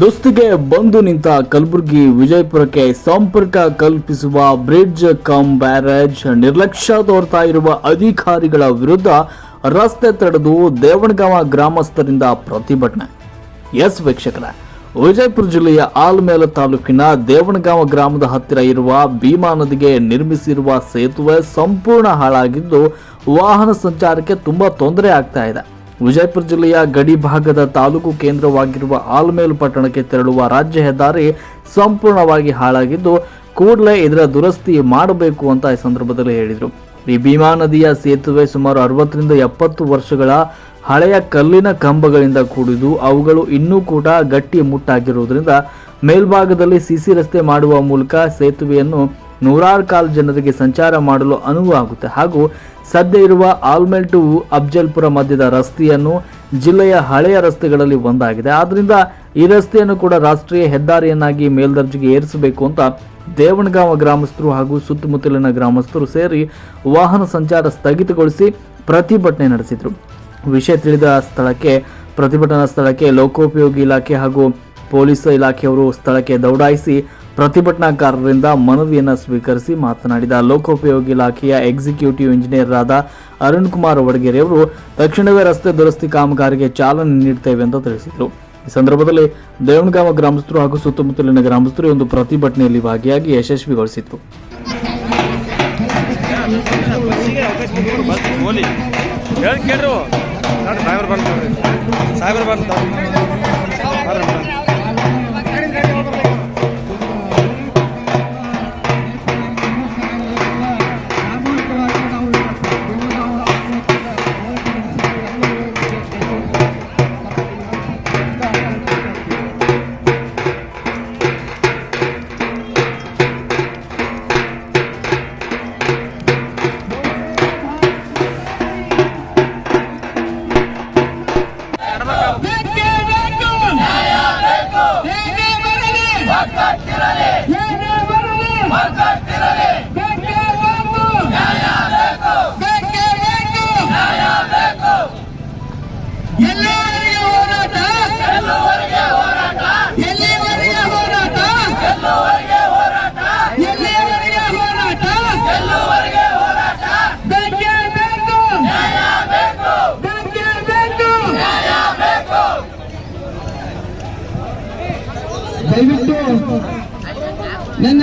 ದೋಸ್ತಿಗೆ ಬಂದು ನಿಂತ ಕಲಬುರಗಿ ವಿಜಯಪುರಕ್ಕೆ ಸಂಪರ್ಕ ಕಲ್ಪಿಸುವ ಬ್ರಿಡ್ಜ್ ಕಮ್ ಬ್ಯಾರೇಜ್ ನಿರ್ಲಕ್ಷ್ಯ ತೋರ್ತಾ ಇರುವ ಅಧಿಕಾರಿಗಳ ವಿರುದ್ಧ ರಸ್ತೆ ತಡೆದು ದೇವಣಗಾಂವ ಗ್ರಾಮಸ್ಥರಿಂದ ಪ್ರತಿಭಟನೆ. ಎಸ್ ವೀಕ್ಷಕರೇ, ವಿಜಯಪುರ ಜಿಲ್ಲೆಯ ಆಲ್ಮೇಲ ತಾಲೂಕಿನ ದೇವಣಗಾಂವ ಗ್ರಾಮದ ಹತ್ತಿರ ಇರುವ ಭೀಮಾ ನದಿಗೆ ನಿರ್ಮಿಸಿರುವ ಸೇತುವೆ ಸಂಪೂರ್ಣ ಹಾಳಾಗಿದ್ದು ವಾಹನ ಸಂಚಾರಕ್ಕೆ ತುಂಬಾ ತೊಂದರೆ ಆಗ್ತಾ ಇದೆ. ವಿಜಯಪುರ ಜಿಲ್ಲೆಯ ಗಡಿ ಭಾಗದ ತಾಲೂಕು ಕೇಂದ್ರವಾಗಿರುವ ಆಲ್ಮೇಲ್ ಪಟ್ಟಣಕ್ಕೆ ತೆರಳುವ ರಾಜ್ಯ ಹೆದ್ದಾರಿ ಸಂಪೂರ್ಣವಾಗಿ ಹಾಳಾಗಿದ್ದು, ಕೂಡಲೇ ಇದರ ದುರಸ್ತಿ ಮಾಡಬೇಕು ಅಂತ ಈ ಸಂದರ್ಭದಲ್ಲಿ ಹೇಳಿದರು. ಈ ಭೀಮಾ ನದಿಯ ಸೇತುವೆ ಸುಮಾರು ಅರವತ್ತರಿಂದ ಎಪ್ಪತ್ತು ವರ್ಷಗಳ ಹಳೆಯ ಕಲ್ಲಿನ ಕಂಬಗಳಿಂದ ಕೂಡಿದ್ದು, ಅವುಗಳು ಇನ್ನೂ ಕೂಡ ಗಟ್ಟಿ ಮುಟ್ಟಾಗಿರುವುದರಿಂದ ಮೇಲ್ಭಾಗದಲ್ಲಿ ಸಿಸಿ ರಸ್ತೆ ಮಾಡುವ ಮೂಲಕ ಸೇತುವೆಯನ್ನು ನೂರಾರು ಕಾಲು ಜನರಿಗೆ ಸಂಚಾರ ಮಾಡಲು ಅನುವು ಆಗುತ್ತೆ ಹಾಗೂ ಸದ್ಯ ಇರುವ ಆಲ್ಮೆಲ್ ಟು ಅಫ್ಜಲ್ಪುರ ಮಧ್ಯದ ರಸ್ತೆಯನ್ನು ಜಿಲ್ಲೆಯ ಹಳೆಯ ರಸ್ತೆಗಳಲ್ಲಿ ಒಂದಾಗಿದೆ. ಆದ್ದರಿಂದ ಈ ರಸ್ತೆಯನ್ನು ಕೂಡ ರಾಷ್ಟ್ರೀಯ ಹೆದ್ದಾರಿಯನ್ನಾಗಿ ಮೇಲ್ದರ್ಜೆಗೆ ಏರಿಸಬೇಕು ಅಂತ ದೇವಣಗಾಂವ ಗ್ರಾಮಸ್ಥರು ಹಾಗೂ ಸುತ್ತಮುತ್ತಲಿನ ಗ್ರಾಮಸ್ಥರು ಸೇರಿ ವಾಹನ ಸಂಚಾರ ಸ್ಥಗಿತಗೊಳಿಸಿ ಪ್ರತಿಭಟನೆ ನಡೆಸಿದರು. ವಿಷಯ ತಿಳಿದ ಸ್ಥಳಕ್ಕೆ, ಪ್ರತಿಭಟನಾ ಸ್ಥಳಕ್ಕೆ ಲೋಕೋಪಯೋಗಿ ಇಲಾಖೆ ಹಾಗೂ ಪೊಲೀಸ್ ಇಲಾಖೆಯವರು ಸ್ಥಳಕ್ಕೆ ದೌಡಾಯಿಸಿ ಪ್ರತಿಭಟನಾಕಾರರಿಂದ ಮನವಿಯನ್ನು ಸ್ವೀಕರಿಸಿ ಮಾತನಾಡಿದ ಲೋಕೋಪಯೋಗಿ ಇಲಾಖೆಯ ಎಕ್ಸಿಕ್ಯೂಟಿವ್ ಇಂಜಿನಿಯರ್ ಆದ ಅರುಣ್ ಕುಮಾರ್ ವಡಗೇರಿ ಅವರು, ತಕ್ಷಣವೇ ರಸ್ತೆ ದುರಸ್ತಿ ಕಾಮಗಾರಿಗೆ ಚಾಲನೆ ನೀಡುತ್ತೇವೆ ಎಂದು ತಿಳಿಸಿದರು. ಈ ಸಂದರ್ಭದಲ್ಲಿ ದೇವನಗಾಮ ಗ್ರಾಮಸ್ಥರು ಹಾಗೂ ಸುತ್ತಮುತ್ತಲಿನ ಗ್ರಾಮಸ್ಥರು ಒಂದು ಪ್ರತಿಭಟನೆಯಲ್ಲಿ ಭಾಗಿಯಾಗಿ ಯಶಸ್ವಿಗೊಳಿಸಿತ್ತು. ದಯವಿಟ್ಟು ನನ್ನ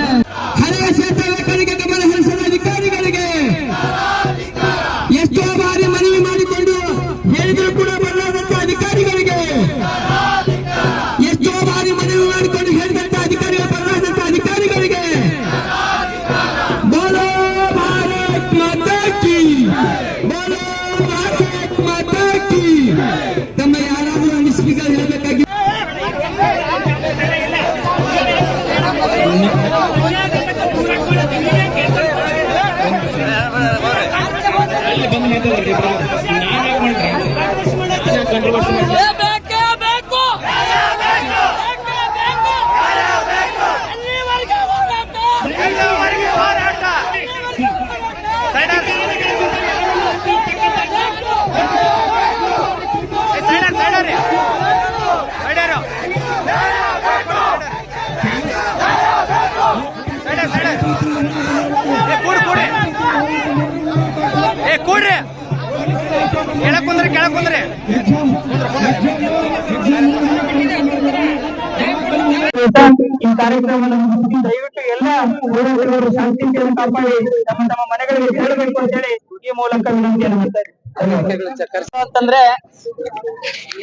ಈ ಕಾರ್ಯಕ್ರಮವನ್ನು ದಯವಿಟ್ಟು ಎಲ್ಲ ಹೋರಾಟಗಾರರು ಶಾಂತಿಯನ್ನು ಕಾಪಾಡಿ ತಮ್ಮ ತಮ್ಮ ಮನೆಗಳಿಗೆ ತೆರಳಬೇಕು ಅಂತ ಹೇಳಿ ಈ ಮೂಲಕ ವಿನಂತಿಯನ್ನು ಮಾಡ್ತಾರೆ ಅಂತಂದ್ರೆ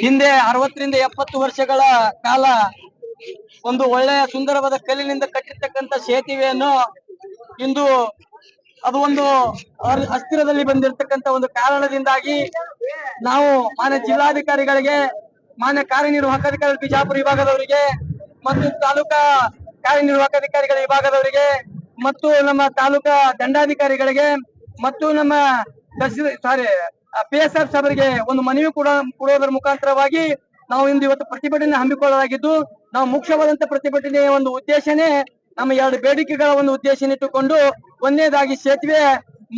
ಹಿಂದೆ ಅರವತ್ತರಿಂದ ಎಪ್ಪತ್ತು ವರ್ಷಗಳ ಕಾಲ ಒಂದು ಒಳ್ಳೆಯ ಸುಂದರವಾದ ಕಲ್ಲಿನಿಂದ ಕಟ್ಟಿರ್ತಕ್ಕಂಥ ಸೇತುವೆಯನ್ನು ಇಂದು ಅದು ಒಂದು ಅಸ್ಥಿರದಲ್ಲಿ ಬಂದಿರತಕ್ಕಂತ ಒಂದು ಕಾರಣದಿಂದಾಗಿ ನಾವು ಮಾನ್ಯ ಜಿಲ್ಲಾಧಿಕಾರಿಗಳಿಗೆ, ಮಾನ್ಯ ಕಾರ್ಯನಿರ್ವಾಹಕ ಅಧಿಕಾರಿ ಬಿಜಾಪುರ ವಿಭಾಗದವರಿಗೆ ಮತ್ತು ತಾಲೂಕಾ ಕಾರ್ಯನಿರ್ವಾಹಕ ಅಧಿಕಾರಿಗಳ ವಿಭಾಗದವರಿಗೆ ಮತ್ತು ನಮ್ಮ ತಾಲೂಕಾ ದಂಡಾಧಿಕಾರಿಗಳಿಗೆ ಮತ್ತು ನಮ್ಮ ಸಾರಿ ಪಿ ಎಸ್ ಎಫ್ ಸಾಹೇಬರಿಗೆ ಒಂದು ಮನವಿ ಕೂಡ ಕೊಡೋದರ ಮುಖಾಂತರವಾಗಿ ನಾವು ಇಂದು ಇವತ್ತು ಪ್ರತಿಭಟನೆ ಹಮ್ಮಿಕೊಳ್ಳಲಾಗಿದ್ದು ನಾವು ಮುಖ್ಯವಾದಂತ ಪ್ರತಿಭಟನೆಯ ಒಂದು ಉದ್ದೇಶನೇ ನಮ್ಮ ಎರಡು ಬೇಡಿಕೆಗಳ ಒಂದು ಉದ್ದೇಶ ಇಟ್ಟುಕೊಂಡು ಒಂದನೇದಾಗಿ ಸೇತುವೆ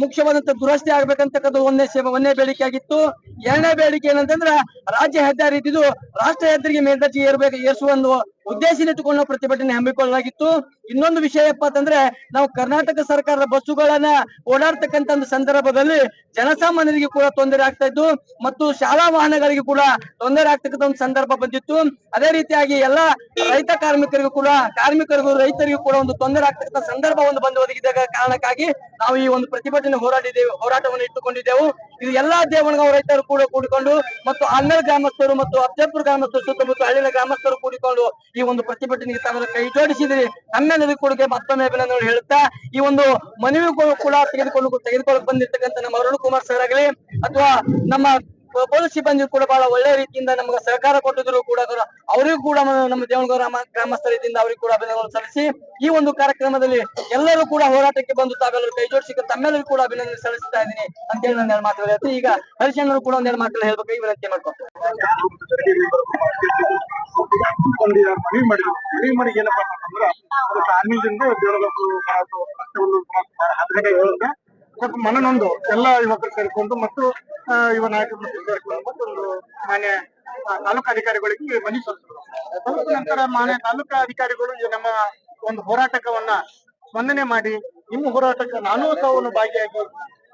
ಮುಖ್ಯವಾದಂತ ದುರಸ್ತಿ ಆಗ್ಬೇಕಂತಕ್ಕದ್ದು ಒಂದೇ ಒಂದೇ ಬೇಡಿಕೆ ಆಗಿತ್ತು. ಎರಡನೇ ಬೇಡಿಕೆ ಏನಂತಂದ್ರ ರಾಜ್ಯ ಹೆದ್ದಾರಿ ಇದ್ದಿದ್ದು ರಾಷ್ಟ್ರ ಹೆದ್ದಾರಿಗೆ ಮೇಲ್ದರ್ಜೆಗೆ ಏರ್ಬೇಕು ಏರಿಸುವ ಒಂದು ಉದ್ದೇಶನಿಟ್ಟುಕೊಂಡು ಇಟ್ಟುಕೊಂಡು ಪ್ರತಿಭಟನೆ ಹಮ್ಮಿಕೊಳ್ಳಲಾಗಿತ್ತು. ಇನ್ನೊಂದು ವಿಷಯ ಏನಪ್ಪಾ ಅಂತಂದ್ರೆ ನಾವು ಕರ್ನಾಟಕ ಸರ್ಕಾರದ ಬಸ್ಸುಗಳನ್ನ ಓಡಾಡ್ತಕ್ಕಂತ ಒಂದು ಸಂದರ್ಭದಲ್ಲಿ ಜನಸಾಮಾನ್ಯರಿಗೆ ಕೂಡ ತೊಂದರೆ ಆಗ್ತಾ ಇದ್ದು ಮತ್ತು ಶಾಲಾ ವಾಹನಗಳಿಗೆ ಕೂಡ ತೊಂದರೆ ಆಗ್ತಕ್ಕಂಥ ಒಂದು ಸಂದರ್ಭ ಬಂದಿತ್ತು. ಅದೇ ರೀತಿಯಾಗಿ ಎಲ್ಲಾ ರೈತ ಕಾರ್ಮಿಕರಿಗೂ ಕೂಡ, ಕಾರ್ಮಿಕರಿಗೂ, ರೈತರಿಗೂ ಕೂಡ ಒಂದು ತೊಂದರೆ ಆಗ್ತಕ್ಕಂಥ ಸಂದರ್ಭ ಒಂದು ಬಂದು ಒದಗಿದ ಕಾರಣಕ್ಕಾಗಿ ನಾವು ಈ ಒಂದು ಪ್ರತಿಭಟನೆ ಹೋರಾಡಿದ್ದೇವೆ ಹೋರಾಟವನ್ನು ಇಟ್ಟುಕೊಂಡಿದ್ದೆವು. ಇದು ಎಲ್ಲಾ ದೇವಣಗಾಂವ್ ರೈತರು ಕೂಡ ಕೂಡಿಕೊಂಡು ಮತ್ತು ಹನ್ನೆರಡು ಗ್ರಾಮಸ್ಥರು ಮತ್ತು ಅಫಜಲ್ಪುರ ಗ್ರಾಮಸ್ಥರು ಸುತ್ತಮುತ್ತ ಹಳ್ಳಿಯ ಗ್ರಾಮಸ್ಥರು ಕೂಡಿಕೊಂಡು ಈ ಒಂದು ಪ್ರತಿಭಟನೆಗೆ ತಾವೆಲ್ಲ ಕೈ ಜೋಡಿಸಿದ್ರಿ ನಮ್ಮೆಲ್ಲರಿಗೂ ಕೊಡುಗೆ ಮತ್ತೊಮ್ಮೆ ಅಭಿನಂದನೆ ಹೇಳ್ತಾ ಈ ಒಂದು ಮನವಿ ಕೂಡ ತೆಗೆದುಕೊಂಡು ತೆಗೆದುಕೊಳ್ಳಕ್ ಬಂದಿರ್ತಕ್ಕಂಥ ನಮ್ಮ ಅರುಣ್ ಕುಮಾರ್ ಸರ್ ಆಗಲಿ, ಅಥವಾ ನಮ್ಮ ಪೊಲೀಸ್ ಸಿಬ್ಬಂದಿ ಕೂಡ ಬಹಳ ಒಳ್ಳೆ ರೀತಿಯಿಂದ ನಮಗೆ ಸಹಕಾರ ಕೊಟ್ಟಿದ್ರು ಕೂಡ ಅವರು- ಅವರಿಗೂ ಕೂಡ ನಮ್ಮ- ದೇವನಗೌಡ ಗ್ರಾಮ ಗ್ರಾಮಸ್ಥರಿಂದ ಅವರಿಗೆ ಕೂಡ ಅಭಿನಂದನೆ ಸಲ್ಲಿಸಿ, ಈ ಒಂದು ಕಾರ್ಯಕ್ರಮದಲ್ಲಿ ಎಲ್ಲರೂ ಕೂಡ ಹೋರಾಟಕ್ಕೆ ಬಂದು ತಾವೆಲ್ಲರೂ ಕೈ ಜೋಡಿಸಿ ತಮ್ಮೆಲ್ಲರೂ ಕೂಡ ಅಭಿನಂದನೆ ಸಲ್ಲಿಸ್ತಾ ಇದ್ದೀನಿ ಅಂತ ಹೇಳಿ ನಾನು ಎರಡು ಮಾತುಗಳು ಹೇಳ್ತೀನಿ. ಈಗ ಹರಿಶಣ್ಣರು ಕೂಡ ಒಂದೆರಡು ಮಾತುಗಳು ಹೇಳ್ಬೇಕು ಈ ವಿನಂತಿ ಮಾಡ್ಕೊಂಡು ಒಂದು ಏನಪ್ಪಾ ಸ್ವಲ್ಪ ಮನನೊಂದು ಎಲ್ಲ ಯುವಕರು ಸೇರಿಕೊಂಡು ಮತ್ತು ಮತ್ತು ಒಂದು ಮಾನ್ಯ ತಾಲೂಕು ಅಧಿಕಾರಿಗಳಿಗೆ ಮನವಿ ಸಲ್ಲಿಸಿದ್ರು. ನಂತರ ಮಾನ್ಯ ತಾಲೂಕಾ ಅಧಿಕಾರಿಗಳು ನಮ್ಮ ಒಂದು ಹೋರಾಟಕವನ್ನ ಸ್ಪಂದನೆ ಮಾಡಿ ನಿಮ್ಮ ಹೋರಾಟಕ್ಕೆ ನಾನು ಸಹ ಭಾಗಿಯಾಗಿ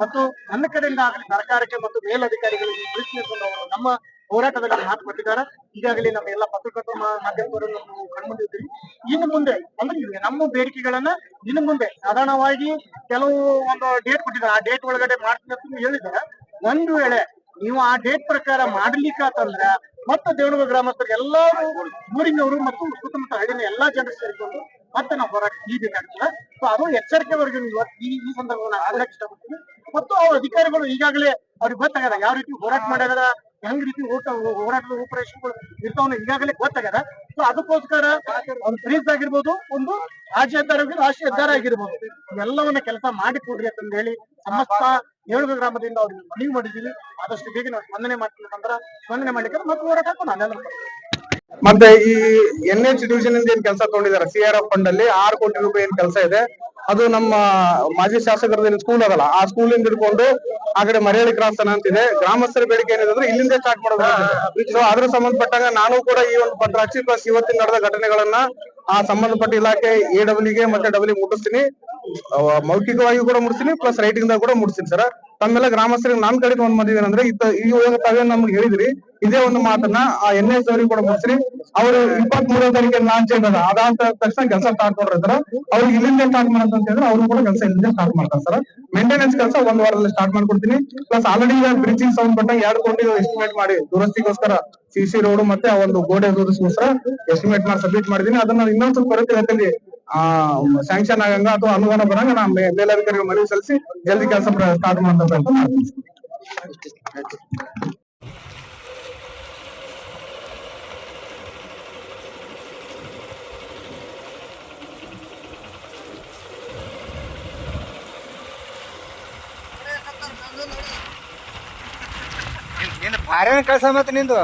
ಮತ್ತು ನನ್ನ ಕಡೆಯಿಂದ ಆಗಲಿ ಸರ್ಕಾರಕ್ಕೆ ಮತ್ತು ಮೇಲಧಿಕಾರಿಗಳಿಗೆ ಅವರು ನಮ್ಮ ಹೋರಾಟದಲ್ಲಿ ಮಾತು ಕೊಟ್ಟಿದ್ದಾರೆ. ಈಗಾಗಲೇ ನಮ್ಮ ಎಲ್ಲ ಪತ್ರಕರ್ತರು ಮಾ- ಮಾಧ್ಯಮದವರನ್ನು ನಾವು ಕಣ್ಮುಂದಿದ್ದೀರಿ ಇನ್ನು ಮುಂದೆ, ಅಂದ್ರೆ ನಮ್ಮ ಬೇಡಿಕೆಗಳನ್ನ ಇನ್ನು ಮುಂದೆ ಸಾಧಾರಣವಾಗಿ ಕೆಲವು ಒಂದು ಡೇಟ್ ಕೊಟ್ಟಿದ್ದಾರೆ. ಆ ಡೇಟ್ ಒಳಗಡೆ ಮಾಡ್ತೀನಿ ಅಂತ ಹೇಳಿದ್ದಾರೆ. ಒಂದು ವೇಳೆ ನೀವು ಆ ಡೇಟ್ ಪ್ರಕಾರ ಮಾಡ್ಲಿಕ್ಕೆ ಅಂತಂದ್ರ ಮತ್ತೆ ದೇವನಗ ಗ್ರಾಮಸ್ಥರು ಎಲ್ಲರೂ ಊರಿನವರು ಮತ್ತು ಸುತ್ತಮುತ್ತ ಹಳ್ಳಿನ ಎಲ್ಲಾ ಜನರು ಸೇರಿಕೊಂಡು ಮತ್ತೆ ನಾವು ಹೋರಾಟ ನೀಡಬೇಕಾಗ್ತದೆ ಸೊ ಅದು ಎಚ್ಚರಿಕೆ ಇವತ್ತು ಈ ಈ ಸಂದರ್ಭವನ್ನು ಆಡಕ್ಕೆ ಇಷ್ಟಪಡ್ತೀನಿ ಮತ್ತು ಅವ್ರ ಅಧಿಕಾರಿಗಳು ಈಗಾಗಲೇ ಅವ್ರಿಗೆ ಗೊತ್ತಾಗದ ಯಾವ ರೀತಿ ಹೋರಾಟ ಮಾಡ್ಯಾರ ಹೆಂಗ್ ರೀತಿ ಊಟ ಹೋರಾಟದ ಆಪರೇಷನ್ ಇರ್ತಾವ ಈಗಾಗಲೇ ಗೊತ್ತಾಗದ ಸೊ ಅದಕ್ಕೋಸ್ಕರ ಒಂದು ಫ್ರೀಸ್ ಆಗಿರ್ಬೋದು, ಒಂದು ರಾಜ್ಯ ಹೆದ್ದಾರಿ ರಾಷ್ಟ್ರೀಯ ಹೆದ್ದಾರಿ ಆಗಿರ್ಬೋದು ಎಲ್ಲವನ್ನ ಕೆಲಸ ಮಾಡಿ ಕೊಡ್ರಿ ಅಂತ ಹೇಳಿ ಸಮಸ್ತ ಏಳು ಗ್ರಾಮದಿಂದ ಅವ್ರಿಗೆ ಮನವಿ ಮಾಡಿದೀವಿ. ಆದಷ್ಟು ಬೇಗ ನಾವು ಸ್ಪಂದನೆ ಮಾಡ್ತೀವಿ ಅಂತಂದ್ರ ಸ್ಪಂದನೆ ಮಾಡ್ಲಿಕ್ಕೆ ಮತ್ತೆ ಹೋರಾಟ ಹಾಕೋಣ ನಾನೆಲ್ಲ ಮತ್ತೆ ಈ ಎನ್ ಎಚ್ ಡಿವಿಷನ್ ಏನ್ ಕೆಲಸ ತಗೊಂಡಿದ್ದಾರೆ ಸಿ ಆರ್ ಎಫ್ ಫಂಡ್ ಅಲ್ಲಿ ಆರು ಕೋಟಿ ರೂಪಾಯಿ ಏನ್ ಕೆಲಸ ಇದೆ? ಅದು ನಮ್ಮ ಮಾಜಿ ಶಾಸಕರದ ಸ್ಕೂಲ್ ಅದಲ್ಲ. ಆ ಸ್ಕೂಲ್ ಇಂದ ಹಿಡ್ಕೊಂಡು ಆ ಕಡೆ ಮರಿಯಳಿ ಕ್ರಾಸ್ ತನ ಅಂತಿದೆ. ಗ್ರಾಮಸ್ಥರ ಬೇಡಿಕೆ ಏನಿದೆ ಇಲ್ಲಿಂದ ಸ್ಟಾರ್ಟ್ ಮಾಡೋದು ಅದ್ರ ಸಂಬಂಧಪಟ್ಟಂಗ ನಾನು ಕೂಡ ಈ ಒಂದು ಪತ್ರ ಹಚ್ಚಿ ಪ್ಲಸ್ ಇವತ್ತಿನ ನಡೆದ ಘಟನೆಗಳನ್ನ ಆ ಸಂಬಂಧಪಟ್ಟ ಇಲಾಖೆ ಎ ಡಬ್ಲ್ಯೂಗೆ ಮತ್ತೆ ಡಬ್ಲ್ಯೂ ಮುಟ್ಟಿಸ್ತೀನಿ. ಮೌಖಿಕವಾಗಿ ಕೂಡ ಮುಟ್ಟಿಸ್ತೀನಿ ಪ್ಲಸ್ ರೈಟಿಂಗ್ ದಾಗ ಕೂಡ ಮುಟ್ಟಿಸ್ತೀನಿ ಸರ್ ತಮ್ಮೆಲ್ಲ ಗ್ರಾಮಸ್ಥರಿಗೆ ನಾನ್ ಕಡೆಯಿಂದ ಒಂದ್ ಮಂದಿ ಏನಂದ್ರೆ ಇವಾಗ ತಾವೇನ್ ನಮ್ಗೆ ಹೇಳಿದ್ರಿ, ಇದೇ ಒಂದು ಮಾತನ್ನ ಆ ಎನ್ ಎಸ್ ಅವರಿಗೆ ಕೂಡ ಮುಟ್ಟಿಸ್ರಿ ಅವರು ಇಪ್ಪತ್ ಮೂರನೇ ತಾರೀಕು ಲಾಂಚ್ ಅದ ಅದಾದ ತಕ್ಷಣ ಕೆಲಸ ಸ್ಟಾರ್ಟ್ ಮಾಡ್ರಿ ಸರ್ ಅವ್ರಿಗೆ ಇಲ್ಲಿಂದ ಸ್ಟಾರ್ಟ್ ಮಾಡಂತ ಅಂತ ಹೇಳಿದ್ರೆ ಅವರು ಕೂಡ ಕೆಲಸ ಇಲ್ಲಿಂದ ಸ್ಟಾರ್ಟ್ ಮಾಡ್ತಾರೆ ಸರ್ ಮೇಂಟೆನೆನ್ಸ್ ಕೆಲಸ ಒಂದ್ ವಾರದಲ್ಲಿ ಸ್ಟಾರ್ಟ್ ಮಾಡ್ಕೊಡ್ತೀನಿ. ಪ್ಲಸ್ ಆಲ್ರೆಡಿ ಈಗ ಬ್ರಿಡ್ಜಿಂಗ್ ಸಂಬಂಧಪಟ್ಟ ಎರಡು ಕೋಟಿ ಎಸ್ಟಿಮೇಟ್ ಮಾಡಿ, ದುರಸ್ತಿಗೋಸ್ಕರ ಸಿ ಸಿ ರೋಡ್ ಮತ್ತೆ ಆ ಒಂದು ಗೋಡೆ ದುರಸ್ತಿಗೋಸ್ಕರ ಎಸ್ಟಿಮೇಟ್ ಮಾಡಿ ಸಬ್ಮಿಟ್ ಮಾಡಿದೀನಿ. ಅದನ್ನ ಇನ್ನೊಂದ್ ಸ್ವಲ್ಪ ಕೊರತೆ ಆ ಸ್ಯಾಂಕ್ಷನ್ ಆಗಂಗ ಅಥವಾ ಅನುದಾನ ಬರಂಗ ನಾ ಮೇ- ಮೇಲಧಿಕಾರಿಗೆ ಮನವಿ ಸಲ್ಲಿಸಿ ಜಲ್ದಿ ಕೆಲಸ ಸ್ಟಾರ್ಟ್ ಮಾಡುವಂತ ಪ್ರಯತ್ನ ಮಾಡ್ತೀನಿ. ಆರ್ಯನ ಕಳ್ಸ ಮತ್ತೆ ನಿಂದು?